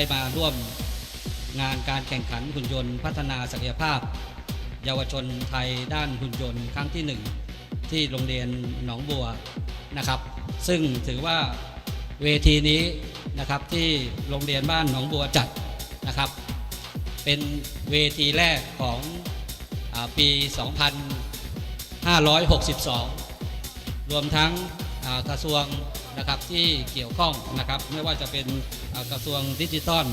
ได้มาร่วมงานการแข่งขันหุ่นยนต์ พัฒนาศักยภาพ เยาวชนไทยด้านหุ่นยนต์ครั้งที่หนึ่งที่โรงเรียนหนองบัวนะครับ ซึ่งถือว่าเวทีนี้นะครับที่โรงเรียนบ้านหนองบัวจัดนะครับ เป็นเวทีแรกของอปี 2562 รวมทั้งกระทรวง นะครับที่เกี่ยวข้องนะครับไม่ว่าจะเป็นกระทรวงดิจิทัล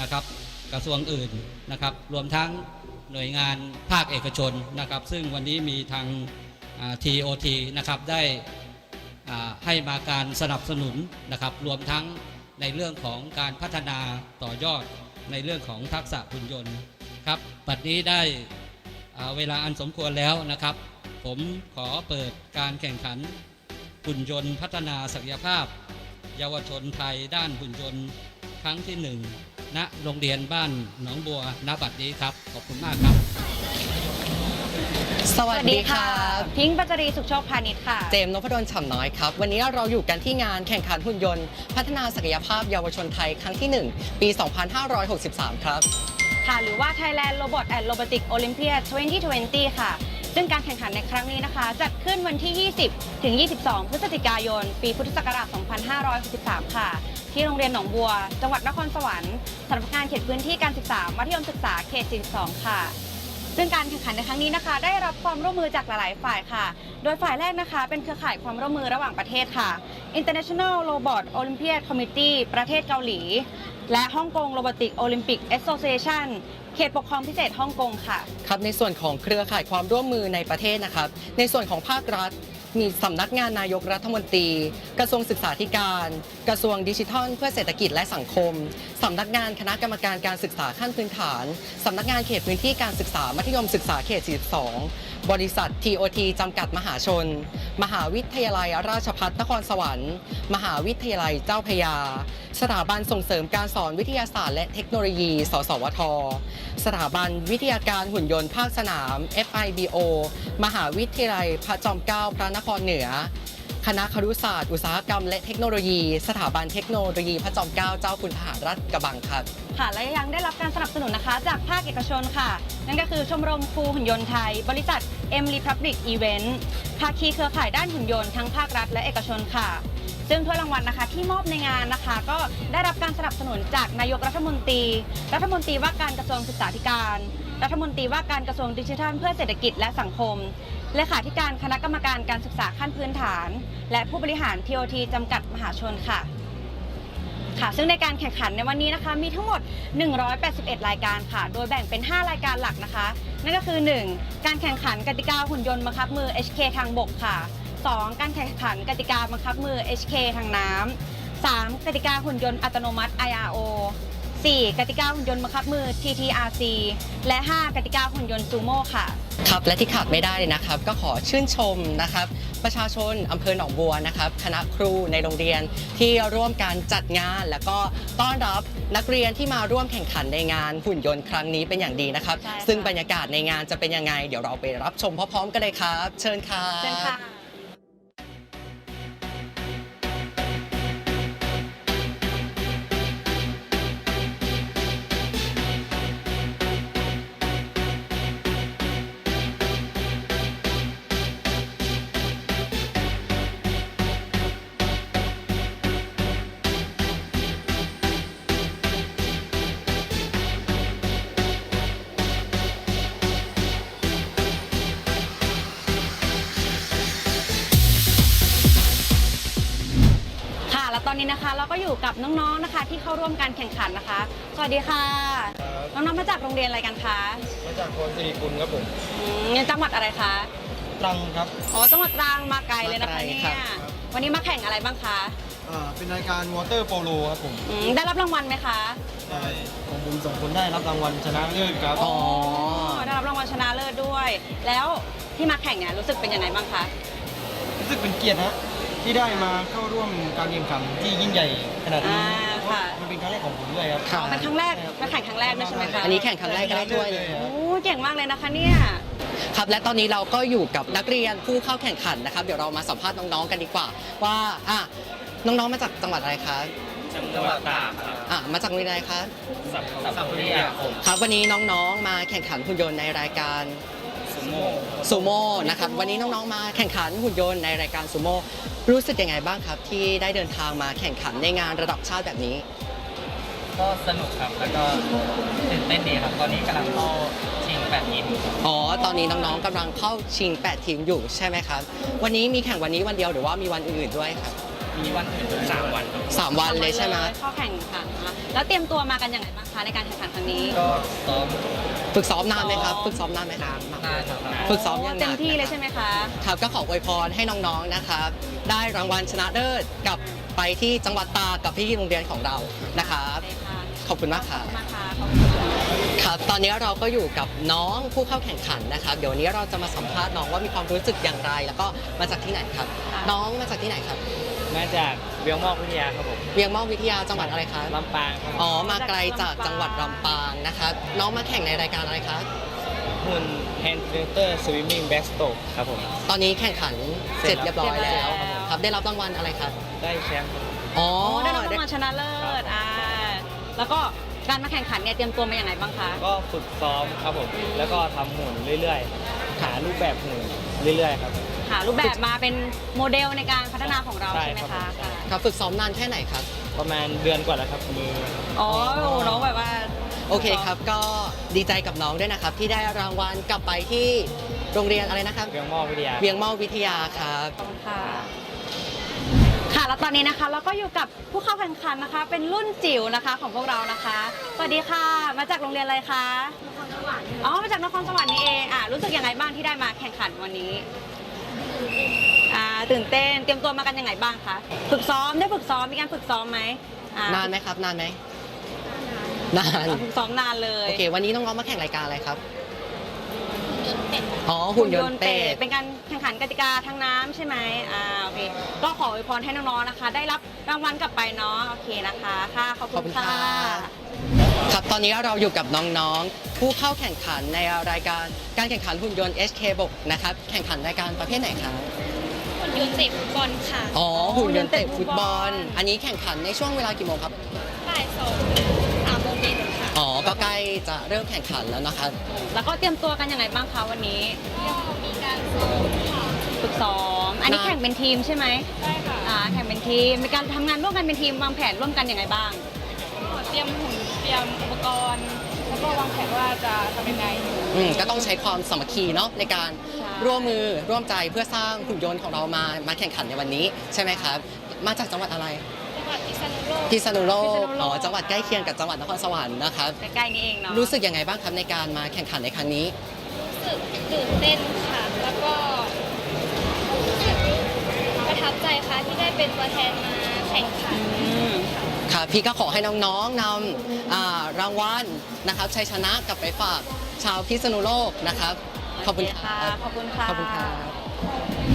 นะครับกระทรวงอื่นนะครับรวมทั้งหน่วยงานภาคเอกชนนะครับ ซึ่งวันนี้มีทางอ่า TOT นะครับได้ให้มาการสนับสนุนนะครับ รวมทั้งในเรื่องของการพัฒนาต่อยอดในเรื่องของทักษะหุ่นยนต์ครับปัจนี้ได้เวลาอันสมควรแล้วนะครับ ผมขอเปิดการแข่งขัน หุ่นยนต์พัฒนาศักยภาพ เยาวชนไทยด้านหุ่นยนต์ครั้งที่หนึ่งณโรงเรียนบ้านหนองบัวณบัดนี้ครับ ขอบคุณมากครับ สวัสดีค่ะ พิงค์ปัจจรีสุขโชคพาณิชย์ค่ะ เจมส์นพดลฉ่ำน้อยครับ วันนี้เราอยู่กันที่งานแข่งขันหุ่นยนต์ พัฒนาศักยภาพเยาวชนไทยครั้งที่ 1 ปี 2563 ครับ ค่ะ หรือว่า Thailand Robot and Robotic Olympiad 2020 ค่ะ ซึ่งการแข่งขันในครั้งนี้นะคะ จัดขึ้นวันที่ 20 ถึง 22 พฤศจิกายน ปีพุทธศักราช 2563 ค่ะ ที่โรงเรียนหนองบัว จังหวัดนครสวรรค์สำนักงานเขตพื้นที่การศึกษามัธยมศึกษาเขต42ค่ะซึ่งการแข่งขันในครั้งนี้นะคะ ได้รับความร่วมมือจากหลาย ๆ ฝ่ายค่ะ โดยฝ่ายแรกนะคะ เป็นเครือข่ายความร่วมมือระหว่างประเทศค่ะ International Robot Olympiad Committee ประเทศเกาหลี และฮ่องกง Robotic Olympic Association เขตปกครองพิเศษฮ่องกงค่ะ ครับในส่วนของเครือข่ายความร่วมมือในประเทศนะครับ ในส่วนของภาครัฐมีสำนักงานนายกรัฐมนตรี กระทรวงศึกษาธิการ กระทรวงดิจิทัล เพื่อเศรษฐกิจและสังคม สำนักงานคณะกรรมการการศึกษาขั้นพื้นฐาน สำนักงานเขตพื้นที่การศึกษามัธยมศึกษาเขต 42 บริษัท TOT จำกัดมหาชน มหาวิทยาลัยราชภัฏนครสวรรค์ มหาวิทยาลัยเจ้าพยา สถาบันส่งเสริมการสอนวิทยาศาสตร์และเทคโนโลยี สสวท สถาบันวิทยาการหุ่นยนต์ภาคสนาม FIBO มหาวิทยาลัยพระจอมเกล้าพระนครเหนือ คณะครุศาสตร์ อุตสาหกรรม และเทคโนโลยี สถาบันเทคโนโลยีพระจอมเกล้าเจ้าคุณทหารราชกระบังครับ ค่ะและยังได้รับการสนับสนุนนะคะ จากภาคเอกชนค่ะ นั่นก็คือชมรมครูหุ่นยนต์ไทย บริษัท M Republic Event ภาคีเครือข่ายด้านหุ่นยนต์ทั้งภาครัฐและเอกชนค่ะ ซึ่งถ้วยรางวัลนะคะที่มอบในงานนะคะ ก็ได้รับการสนับสนุนจากนายกรัฐมนตรี รัฐมนตรีว่าการกระทรวงศึกษาธิการ รัฐมนตรีว่าการกระทรวงดิจิทัล เพื่อเศรษฐกิจและสังคม เลขาธิการคณะกรรมการการศึกษาขั้นพื้นฐาน และผู้บริหาร TOT จำกัดมหาชนค่ะค่ะซึ่งในการแข่งขันในวันนี้นะคะ มีทั้งหมด 181 รายการค่ะ โดยแบ่งเป็น 5 รายการหลักนะคะ นั่นก็คือ 1. การแข่งขันกติกาหุ่นยนต์บังคับมือ HK ทางบกค่ะ 2. การแข่งขันกติกาบังคับมือ HK ทางน้ำ 3. กติกาหุ่นยนต์อัตโนมัติ IRO 4. กติกาหุ่นยนต์บังคับมือ TTRC และ 5. กติกาหุ่นยนต์ซูโม่ค่ะ ครับและที่ขาดไม่ได้เลยนะครับ ก็ขอชื่นชมนะครับ ประชาชนอำเภอหนองบัวนะครับ คณะครูในโรงเรียนที่ร่วมการจัดงาน แล้วก็ต้อนรับนักเรียนที่มาร่วมแข่งขันในงานหุ่นยนต์ครั้งนี้เป็นอย่างดีนะครับใช่ค่ะซึ่งบรรยากาศในงานจะเป็นยังไง เดี๋ยวเราไปรับชมพร้อมๆกันเลยครับ เชิญครับ เชิญค่ะค่ะ อยู่กับน้องๆนะคะ ที่เข้าร่วมการแข่งขันนะคะ สวัสดีค่ะ น้องๆมาจากโรงเรียนอะไรกันคะมาจากโคนสิริคุณครับผมอืมจังหวัดอะไรคะตรังครับอ๋อจังหวัดตรังมาไกลเลยนะคะมาไกลเนี่ครับยวันนี้มาแข่งอะไรบ้างคะอ่าเป็นรายการวอเตอร์โปโลครับผมอืมได้รับรางวัลไหมคะได้ของผมสองคนได้รับรางวัลชนะเลิศครับอ๋อได้รับรางวัลชนะเลิศด้วย แล้วที่มาแข่งเนี่ยรู้สึกเป็นยังไงบ้างคะรู้สึกเป็นเกียรติฮะ ที่ได้มาเข้าร่วมการแข่งขันที่ยิ่งใหญ่ขนาดนี้อ่าค่ะ มันเป็นครั้งแรกของผมด้วยครับครับเป็นครั้งแรกมาแข่งครั้งแรกด้วยใช่ไหมคะอันนี้แข่งครั้งแรกก็ได้ถ้วยเลย โอ้เก่งมากเลยนะคะเนี่ย ครับและตอนนี้เราก็อยู่กับนักเรียนผู้เข้าแข่งขันนะครับ เดี๋ยวเรามาสัมภาษณ์น้องๆกันดีกว่า ว่าอะน้องๆมาจากจังหวัดอะไรคะจังหวัดตากครับอะมาจากโรงเรียนอะไรคะสับสับวิทยาคม ครับวันนี้น้องๆมาแข่งขันหุ่นยนต์ในรายการสุโม่ ซูโม่นะครับวันนี้น้องๆมาแข่งขันหุ่นยนต์ในรายการซูโม่รู้สึกยังไงบ้างครับ ที่ได้เดินทางมาแข่งขันในงานระดับชาติแบบนี้ ก็สนุกครับแล้วก็ตื่นเต้นดีครับตอนนี้กำลังเข้าชิงแปดทีมอยู่ครับอ๋อ ตอนนี้น้องๆกำลังเข้าชิง 8 ทีมอยู่ใช่ไหมครับ วันนี้มีแข่งวันนี้วันเดียวหรือว่ามีวันอื่นๆด้วยครับ มีวันอื่นสามวันครับสามวันเลยใช่ไหมเข้าแข่งขันนะคะแล้วเตรียมตัวมากันยังไงบ้างคะในการแข่งขันครั้งนี้ก็ซ้อมฝึกซ้อมนานไหมครับซ้อมฝึกซ้อมนานไหมครับ นานครับฝึกซ้อมยังหนักเต็มที่เลยใช่ไหมคะ ครับก็ขออวยพรให้น้องๆนะครับ ได้รางวัลชนะเลิศกลับไปที่จังหวัดตากกับที่โรงเรียนของเรานะครับได้ค่ะขอบคุณมากคขอรับบคุณมากค่ะขอบคุณค่ะครับตอนนี้เราก็อยู่กับน้องผู้เข้าแข่งขันนะครับเดี๋ยววันนี้เราจะมาสัมภาษณ์น้องว่ามีความรู้สึกอย่างไร แล้วก็มาจากที่ไหนครับค่ะน้องมาจากที่ไหนครับ มาจากเวียงมอกวิทยาครับผมเวียงม่อวิทยาจังหวัดอะไรครับลำปางครับอ๋อมาไกลจากจังหวัดลำปางนะครับน้องมาแข่งในรายการอะไรครับหุ่นแฮนด์เตอร์สวิมมิ่งแบ็กสโตกครับผม ตอนนี้แข่งขันเสร็จเรียบร้อยแล้วเสร็จแล้วครับได้รับรางวัลอะไรครับได้แชมป์อ๋อโอ้ได้รับรางวัลชนะเลิศอ่าแล้วก็การมาแข่งขันเนี่ยเตรียมตัวมาอย่างไรบ้างคะ ก็ฝึกซ้อมครับผม แล้วก็ทำหุ่นเรื่อยๆ หารูปแบบหุ่นเรื่อยๆ ครับ หารูปแบบมาเป็นโมเดลในการพัฒนาของเราใช่ใช่ไหมครัคะบค่ะครับฝึกซ้อมนานแค่ไหนครับ ประมาณเดือนกว่าแล้วครับมืออ๋อโอ้น้องแบบว่า โอเคครับก็ดีใจกับน้องด้วยนะครับ ที่ได้รางวัลกลับไปที่โรงเรียนอะไรนะครับเวียงมอกวิทยา เวียงม่อวิทยาครับ ขอบคุณค่ะ ค่ะ แล้วตอนนี้นะคะเราก็อยู่กับผู้เข้าแข่งขันนะคะ เป็นรุ่นจิ๋วนะคะของพวกเรานะคะ สวัสดีค่ะ มาจากโรงเรียนอะไรคะ นครสวรรค์อ๋อ มาจากนครสวรรค์นี่เอง อ่ารู้สึกยังไงบ้างที่ได้มาแข่งขันวันนี้ อ่าตื่นเต้นเตรียมตัวมากันยังไงบ้างคะฝึกซ้อมได้ฝึกซ้อมมีการฝึกซ้อมไหมอ่นานไหมครับ นานไหมนานอ่าฝึกซ้อมนานเลยโอเค วันนี้น้องๆมาแข่งรายการอะไรครับอ๋อหุ่นยนต์เป็ดเป็นการแข่งขันกติกาทางน้ำใช่ไหมอ่าโอเคก็ขออวยพรให้น้องๆนะคะ ได้รับรางวัลกลับไปเนาะโอเคนะคะค่ะขอบขอบคุคุณณค่ะค่ะครับตอนนี้เราอยู่กับน้องๆ ผู้เข้าแข่งขันในรายการการแข่งขันหุ่นยนต์ HK บกนะครับแข่งขันรายการประเภทไหนครับหุ่นยนต์เตะฟุตบอลค่ะอ๋อหุ่นยนต์เตะฟุตบอลหุ่นยนต์เตะฟุตบอล อันนี้แข่งขันในช่วงเวลากี่โมงครับบ่ายสองถึงสามโมงเย็นค่ะอ๋อก็ใกล้จะเริ่มแข่งขันแล้วนะครับแล้วก็เตรียมตัวกันยังไงบ้างคะวันนี้ก็มีการซ้อมค่ะฝึกซ้อมอันนี้นะแข่งเป็นทีมใช่ไหมได้ค่ะอ่าแข่งเป็นทีมมีการทำงานร่วมกันเป็นทีมวางแผนร่วมกันยังไงบ้างก็เตรียมหุ่นเตรียมอุปกรณ์ แล้วก็วางแผนว่าจะทำยังไง อืมก็ต้องใช้ความสามัคคีเนาะในการใช่ ร่วมมือร่วมใจเพื่อสร้างหุ่นยนต์ของเรามามาแข่งขันในวันนี้ใช่ไหมครับ มาจากจังหวัดอะไรจังหวัดพิษณุโลก พิษณุโลพิษกณุโลก อ๋อจังหวัดใกล้เคียงกับจังหวัดนครสวรรค์นะครับ ใกล้ๆนี่เองเนาะรู้สึกยังไงบ้างครับในการมาแข่งขันในครั้งนี้ รู้สึกตื่นเต้นค่ะ แล้วก็รู้สึกประทับใจค่ะที่ได้เป็นตัวแทนมาแข่งขัน อืม ครับพี่ก็ขอให้น้องๆนำอ่ารางวัลนะครับชัยชนะกลับไปฝากชาวพิษณุโลกนะครับ ขอบคุณคค่ะรับขอบคุณค่ะขอบคุณครับ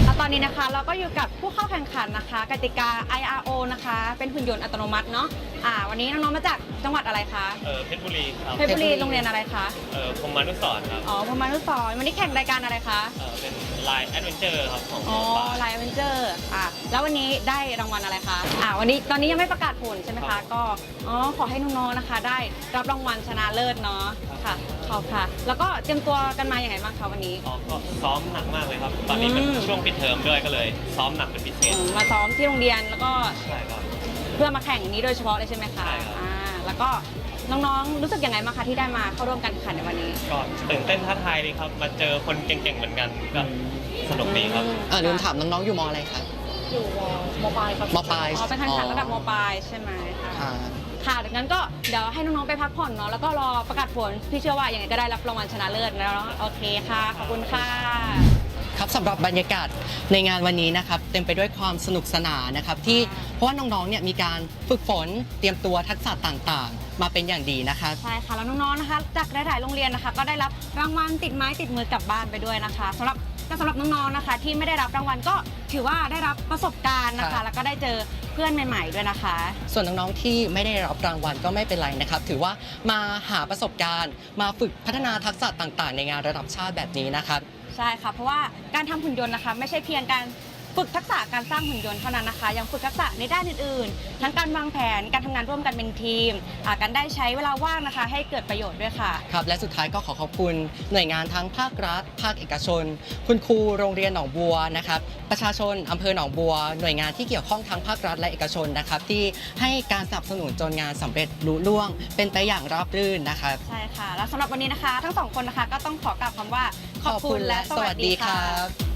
แล้วตอนนี้นะคะเราก็อยู่กับผู้เข้าแข่งขันนะคะ กติกา IRO นะคะ เป็นหุ่นยนต์อัตโนมัติเนาะอ่าวันนี้น้องๆมาจากจังหวัดอะไรคะเออเพชรบุรีครับเพชรบุรีเพชรบุรีโรงเรียนอะไรคะเออพรหมานุสรณ์ครับอ๋อพรหมานุสรณ์วันนี้แข่งรายการอะไรคะเออเป็นลายแอดเวนเจอร์ครับของอ๋อหมอปลา ไลน์เวนเจอร์อะแล้ววันนี้ได้รางวัลอะไรคะอ่าวันนี้ตอนนี้ยังไม่ประกาศผลใช่ไหมครัคะ บ ก็อ๋อขอให้น้องๆนะคะ ได้รับรางวัลชนะเลิศเนาะค่ะขอบค่ะ แล้วก็เตรียมตัวกันมาอย่างไรบ้างคะวันนี้ อ๋อก็ซ้อมหนักมากเลยครับ ตอนนี้เป็นอืม ช่วงปิดเทอมด้วยก็เลย ซ้อมหนักเป็นพิเศอืษมมาซ้อมที่โรงเรียนแล้วก็ใช่ครับ เพื่อมาแข่งนี้โดยเฉพาะเลยใช่ไหมคะใช่ครับ อ่าแล้วก็ น้องๆ รู้สึกยังไงบ้างคะที่ได้มาเข้าร่วมการแข่งขันในวันนี้ก็ตื่นเต้นท้าทายดีครับ มาเจอคนเก่งๆเหมือนกันก็สนุกดีครับ อ่าลืมถามน้องๆอยู่มอะไรครับอยู่มปลายครับมปลายอ๋อเป็นการแข่งขันระดับมปลายใช่ไหมคะค่ะ ค่ะดังนั้นก็เดี๋ยวให้น้องๆไปพักผ่อนเนาะแล้วก็รอประกาศผลพี่เชื่อว่ายังไงก็ได้รับรางวัลชนะเลิศแล้วเนาะโอเคค่ะ ขอบคุณค่ะครับสำหรับบรรยากาศในงานวันนี้นะครับเต็มไปด้วยความสนุกสนานนะครับที่เพราะว่าน้องๆเนี่ยมีการฝึกฝนเตรียมตัวทักษะต่างๆ มาเป็นอย่างดีนะครับใช่ค่ะแล้วน้องๆนะคะ จากหลายๆโรงเรียนนะคะ ก็ได้รับรางวัลติดไม้ติดมือกลับบ้านไปด้วยนะคะสำหรับก็สำหรับน้องๆนะคะ ที่ไม่ได้รับรางวัลก็ถือว่าได้รับประสบการณ์นะครัคะบแล้วก็ได้เจอเพื่อนใหม่ๆด้วยนะคะ ส่วนน้องๆที่ไม่ได้รับรางวัลก็ไม่เป็นไรนะครับ ถือว่ามาหาประสบการณ์ มาฝึกพัฒนาทักษะต่างๆ ในงานระดับชาติแบบนี้นะครับ ใช่ค่ะ เพราะว่าการทำหุ่นยนต์นะคะ ไม่ใช่เพียงการ ฝึกทักษะการสร้างหุ่นยนต์เท่านั้นนะคะ ยังฝึกทักษะในด้านอื่นๆ ทั้งการวางแผนการทำงานร่วมกันเป็นทีมอ่าการได้ใช้เวลาว่างนะคะ ให้เกิดประโยชน์ด้วยค่ะ ครับและสุดท้ายก็ขอขอบคุณหน่วยงานทั้งภาครัฐ ภาคเอกชน คุณครูโรงเรียนหนองบัวนะครับประชาชนอำเภอหนองบัว หน่วยงานที่เกี่ยวข้องทั้งภาครัฐและเอกชนนะครับที่ให้การสนับสนุนจนงานสำเร็จลุล่วง เป็นไปอย่างราบรื่นนะครับ ใช่ค่ะ แล้วสำหรับวันนี้นะคะ ทั้งสองคนนะคะก็ต้องขอกล่าวคำว่าขอบคุณและสวัสดีค่ะรับ